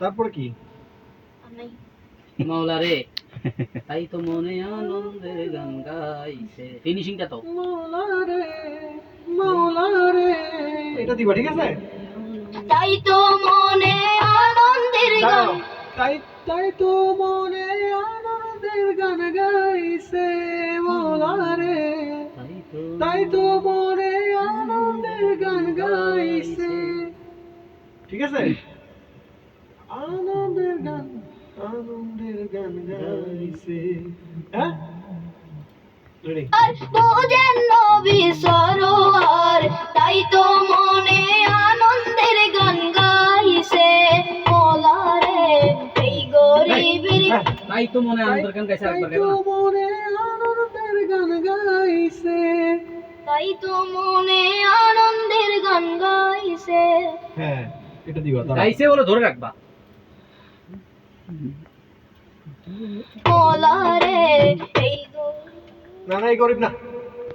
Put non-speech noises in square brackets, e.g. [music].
তারপর কি? মাওলা রে [laughs] তাই তো মনে আনন্দের গান গাইছে। ফিনিশিংটা তো। মাওলা রে মাওলা রে এটা দিবা ঠিক আছে? তাই তো মনে আনন্দের গান। তাই তাই তো মনে আনন্দের গান গাইছে মাওলা রে তাই তো মনে আনন্দের গান গাইছে। ঠিক আছে? আনন্দের গান গাইছে। হ্যাঁ? রেডি নবী সরোয়ার তাই তো মনে আনন্দের গান গাইছে। মোলা এই গরিবের হ্যাঁ তাই তো মনে আনন্দের গান গাইছে তাই তো মনে আনন্দের গান গাইছে। তাই তো মনে আনন্দের গান গাইছে। হ্যাঁ এটা দিবা গাইছে বলে ধরে রাখবা। না না এই গরিব না।